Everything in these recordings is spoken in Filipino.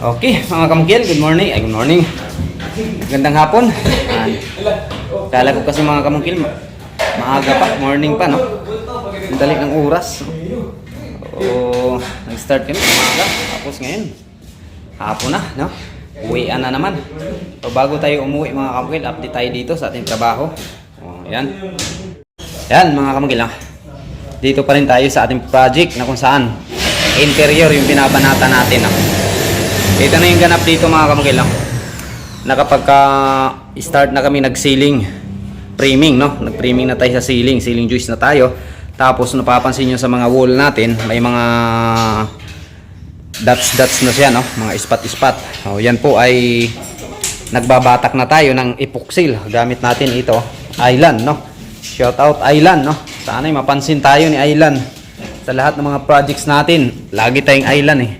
Okay, mga kamukil, good morning. Ay, good morning. Gandang hapon. Kala ko kasi mga kamukil, ma- maaga pa, morning pa, no? Ang dali ng oras. Oo, nag-start kami umaga. Tapos ngayon, hapon na, no? Uwian na naman. So, bago tayo umuwi mga kamukil, update tayo dito sa ating trabaho. Oh, yan. Yan, mga kamukil, ah. Dito pa rin tayo sa ating project na kung saan interior yung binabanata natin. Ah. Ito na yung ganap dito mga kamukil. Ah. Nakapagka start na kami nag-ceiling framing, no? Nag-framing na tayo sa ceiling, ceiling joist na tayo. Tapos napapansin nyo sa mga wall natin, may mga dots dots na siya, no? Mga spot spot. Oh, yan po ay nagbabatak na tayo ng epoxy. Gamit natin ito, Island, no? Shout out Island, no? Sana ay mapansin tayo ni Island sa lahat ng mga projects natin. Lagi tayong Island eh.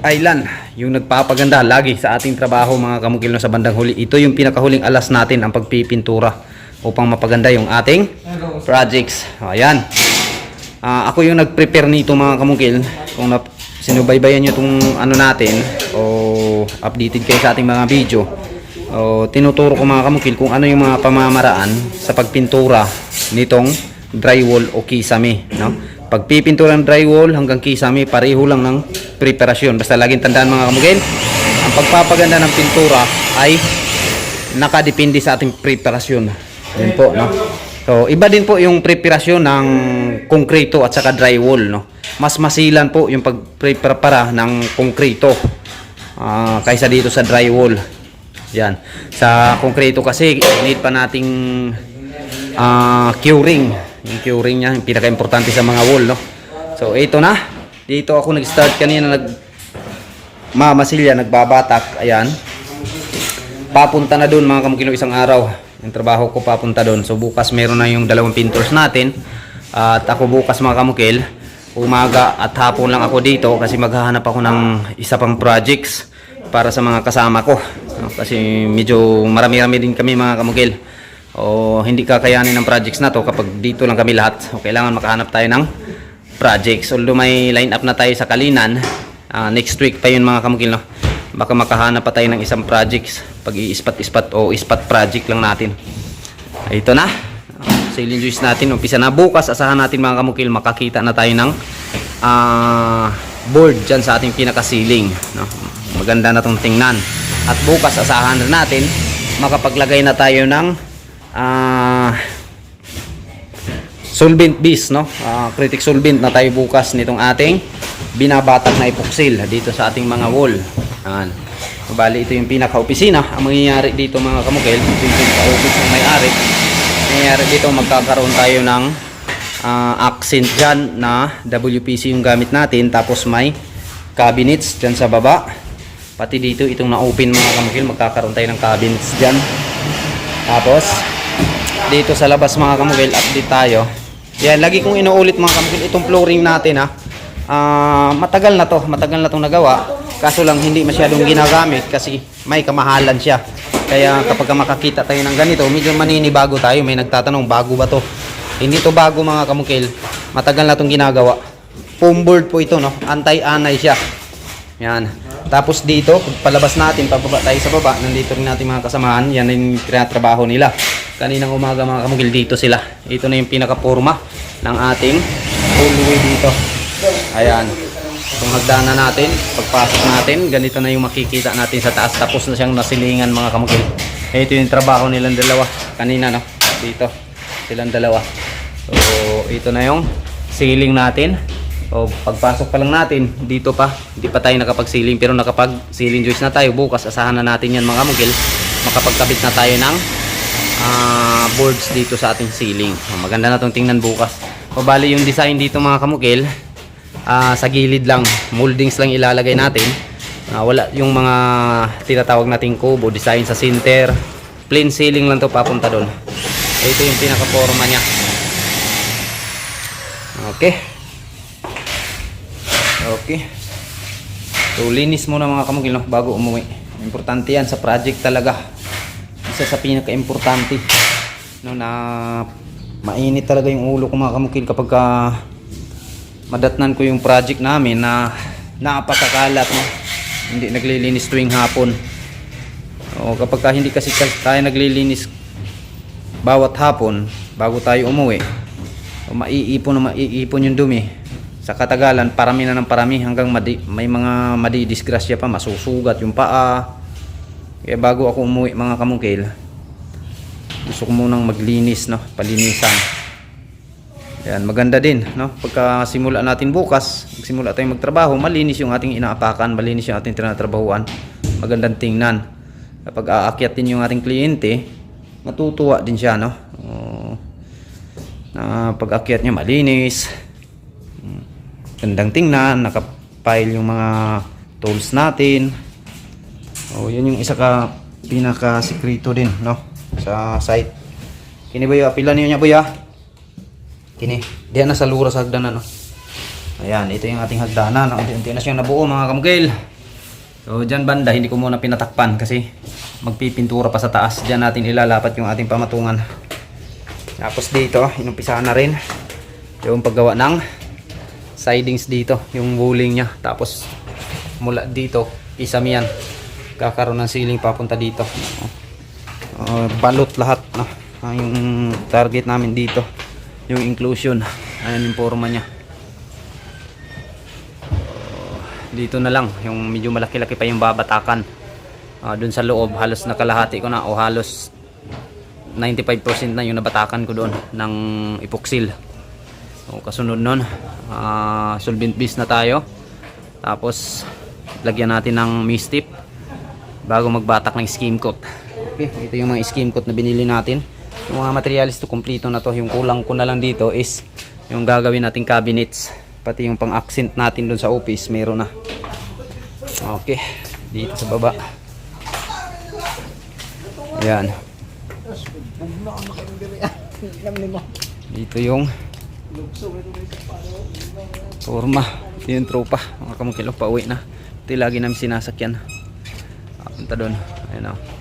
Island, yung nagpapaganda lagi sa ating trabaho mga kamukil no, sa bandang huli. Ito yung pinakahuling alas natin ang pagpipintura upang mapaganda yung ating projects. Ayan. Ah, ako yung nag-prepare nito mga kamukil. Kung na, sinubaybayan nyo itong ano natin o updated kayo sa ating mga video. O, tinuturo ko mga kamukil kung ano yung mga pamamaraan sa pagpintura nitong drywall o kisame. No? Pagpipintura ng drywall hanggang kisame, pareho lang ng preparasyon. Basta laging tandaan mga kamukil, ang pagpapaganda ng pintura ay nakadepende sa ating preparasyon. Yun po, no? So, iba din po yung preparasyon ng konkreto at saka drywall, no? Mas masilan po yung pagprepara ng konkreto ah, kaysa dito sa drywall. Yan. Sa konkreto kasi, need pa nating ah, curing. Yung curing niya, yung pinaka-importante sa mga wall, no? So, ito na. Dito ako nag-start kanina, nag mamasilya, nagbabatak. Ayan. Papunta na doon mga kamukilo isang araw. Yung trabaho ko papunta doon so bukas meron na yung dalawang pintors natin. At ako bukas mga kamukil umaga at hapon lang ako dito kasi maghahanap ako ng isa pang projects para sa mga kasama ko. Kasi medyo marami-rami din kami mga kamukil. O hindi kakayanin ng projects na to kapag dito lang kami lahat. So kailangan makahanap tayo ng projects. Although may line up na tayo sa Kalinan. Ah, next week pa yun mga kamukil no? Baka makahanap pa tayo ng isang projects. Pag i-ispat-ispat o ispat project lang natin. Ito na. Ceiling joist natin. Umpisa na. Bukas asahan natin mga kamukil makakita na tayo ng ah, board dyan sa ating pinaka ceiling no? maganda na tong tingnan. At bukas asahan na natin makapaglagay na tayo ng ah, solvent base no Ah, critic solvent na tayo bukas nitong ating binabatak na epoxy dito sa ating mga wall Ayan. Bali, ito yung pinaka-opisina. Ang mangyayari dito mga kamukil, ito yung pinaka-office ng may-ari. Mangyayari dito, magkakaroon tayo ng ah, accent dyan na WPC yung gamit natin. Tapos may cabinets dyan sa baba. Pati dito, itong na-open mga kamukil, magkakaroon tayo ng cabinets dyan. Tapos, dito sa labas mga kamukil, update tayo. Yan, lagi kong inuulit mga kamukil, itong flooring natin ha. Ah, matagal na to, matagal na tong nagawa. Kaso lang hindi masyadong ginagamit kasi may kamahalan siya. Kaya kapag makakita tayo ng ganito, medyo maninibago tayo. May nagtatanong, bago ba to? Hindi to bago mga kamukil. Matagal na tong ginagawa. Foam board po ito, no? Antay-anay siya. Yan. Tapos dito, palabas natin, pababa tayo sa baba, nandito rin natin mga kasamahan. Yan yung trabaho nila. Kaninang umaga mga kamukil, dito sila. Ito na yung pinaka-forma ng ating hallway dito. Ayan. Itong hagdanan natin, pagpasok natin, ganito na yung makikita natin sa taas. Tapos na siyang nasilingan mga kamukil. Ito yung trabaho nilang dalawa. Kanina no, dito. Silang dalawa. So, ito na yung ceiling natin. So, pagpasok pa lang natin, dito pa, hindi pa tayo nakapag-ceiling. Pero nakapag-ceiling joist na tayo. Bukas, asahan na natin yan mga kamukil. Makapagkabit na tayo ng ah, boards dito sa ating ceiling. Maganda na itong tingnan bukas. O bali yung design dito mga kamukil, ah, sa gilid lang, moldings lang ilalagay natin. Ah, wala yung mga tinatawag nating kubo, design sa center. Plain ceiling lang to papunta doon. Ito yung pinaka-forma niya. Okay. Okay. So, linis muna mga kamukil no, bago umuwi. Importante yan sa project talaga. Isa sa pinaka-importante. No, na mainit talaga yung ulo ko mga kamukil kapag ka madatnan ko yung project namin na napakakalat no. hindi naglilinis tuwing hapon. O kapag ka hindi kasi kas- tayo naglilinis bawat hapon bago tayo umuwi, o maiipon na maiipon yung dumi. Sa katagalan, parami na ng parami hanggang madi, may mga madidisgrasya pa, masusugat yung paa. Kaya bago ako umuwi mga kamungkil, gusto ko munang maglinis, no? Palinisan. Yan, maganda din, no? Pagka simula natin bukas, magsimula tayong magtrabaho, malinis yung ating inaapakan, malinis yung ating tinatrabahuan. Magandang tingnan. Kapag aakyat din yung ating kliyente, matutuwa din siya, no? Oo. na pag akyat niya malinis. Mm. Gandang tingnan, nakapile yung mga tools natin. Oh, yun yung isa ka pinaka sikreto din, no? Sa site. Kini ba yung pila niyo niya buya? Kini. Diyan na sa lura sa hagdanan, no? Ayan, ito yung ating hagdanan. Unti-unti na siyang nabuo mga kamugil. So, dyan banda, hindi ko muna pinatakpan kasi magpipintura pa sa taas. Diyan natin ilalapat yung ating pamatungan. Tapos dito, inumpisahan na rin yung paggawa ng sidings dito, yung bowling niya. Tapos mula dito, isam. Kakaroon ng ceiling papunta dito. Uh, balot lahat. No? Ah, yung target namin dito, yung inclusion. Ayan yung forma niya. dito na lang yung medyo malaki-laki pa yung babatakan Ah, dun sa loob halos nakalahati ko na o halos 95% na yung nabatakan ko doon ng epoxy o kasunod nun ah, solvent base na tayo tapos lagyan natin ng mist tip bago magbatak ng skim coat okay, ito yung mga skim coat na binili natin yung mga materials to kompleto na to yung kulang ko na lang dito is yung gagawin nating cabinets pati yung pang accent natin doon sa office meron na okay dito sa baba Ayan. Dito yung forma. Ito yung tropa. Mga kamukilok pa uwi na. Ito lagi namin sinasakyan. Punta doon. Ayan o.